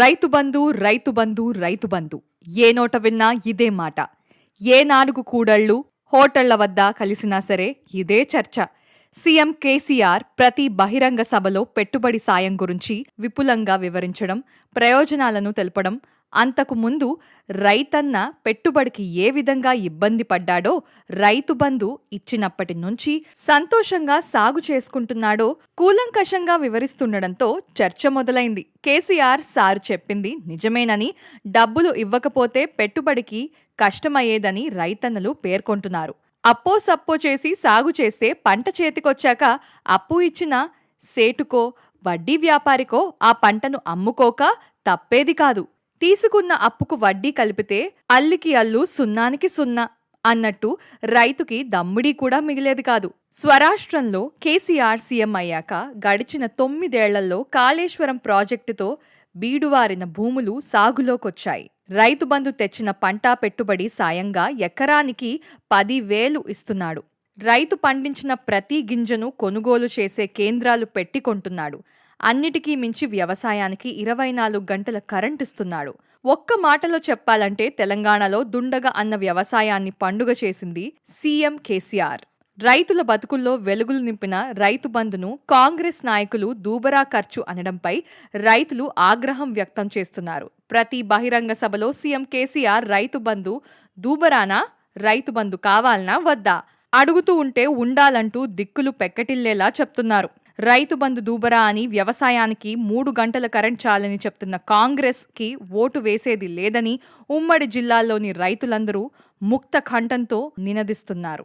రైతు బంధు రైతు బంధు రైతు బంధు. ఏ నోట విన్నా ఇదే మాట. ఏ నాలుగు కూడళ్ళు హోటళ్ళ వద్ద కలిసినా సరే ఇదే చర్చ. సీఎం కేసీఆర్ ప్రతి బహిరంగ సభలో పెట్టుబడి సాయం గురించి విపులంగా వివరించడం ప్రయోజనాలను తెలపడం అంతకు ముందు రైతన్న పెట్టుబడికి ఏ విధంగా ఇబ్బంది పడ్డాడో రైతు బంధు ఇచ్చినప్పటి నుంచి సంతోషంగా సాగు చేసుకుంటున్నాడో కూలంకషంగా వివరిస్తుండడంతో చర్చ మొదలైంది. కేసీఆర్ సార్ చెప్పింది నిజమేనని డబ్బులు ఇవ్వకపోతే పెట్టుబడికి కష్టమయ్యేదని రైతన్నలు పేర్కొంటున్నారు. అప్పో సప్పో చేసి సాగు చేస్తే పంట చేతికొచ్చాక అప్పు ఇచ్చిన సేటుకో వడ్డీ వ్యాపారికో ఆ పంటను అమ్ముకోక తప్పేది కాదు. తీసుకున్న అప్పుకు వడ్డీ కలిపితే అల్లికి అల్లు సున్నానికి సున్నా. అన్నట్టు రైతుకి దమ్ముడి కూడా మిగిలేది కాదు. స్వరాష్ట్రంలో కేసీఆర్ సీఎం అయ్యాక గడిచిన తొమ్మిదేళ్ళలో కాళేశ్వరం ప్రాజెక్టుతో బీడువారిన భూములు సాగులోకొచ్చాయి. రైతు బంధు తెచ్చిన పంట పెట్టుబడి సాయంగా ఎకరానికి పదివేలు ఇస్తున్నాడు. రైతు పండించిన ప్రతి గింజను కొనుగోలు చేసే కేంద్రాలు పెట్టి కొంటున్నాడు. అన్నిటికీ మించి వ్యవసాయానికి ఇరవై నాలుగు గంటల కరెంట్ ఇస్తున్నాడు. ఒక్క మాటలో చెప్పాలంటే తెలంగాణలో దుండగ అన్న వ్యవసాయాన్ని పండుగ చేసింది సీఎం కేసీఆర్. రైతుల బతుకుల్లో వెలుగులు నింపిన రైతు బంధును కాంగ్రెస్ నాయకులు దూబరా ఖర్చు అనడంపై రైతులు ఆగ్రహం వ్యక్తం చేస్తున్నారు. ప్రతి బహిరంగ సభలో సీఎం కేసీఆర్ రైతు బంధు దూబరానా రైతు బంధు కావాలనా వద్దా? అడుగుతూ ఉంటే ఉండాలంటూ దిక్కులు పెక్కటిల్లేలా చెప్తున్నారు. రైతు బంధు దూబరా అని వ్యవసాయానికి మూడు గంటల కరెంట్ చాలని చెప్తున్న కాంగ్రెస్కి ఓటు వేసేది లేదని ఉమ్మడి జిల్లాల్లోని రైతులందరూ ముక్త ఖండంతో నినదిస్తున్నారు.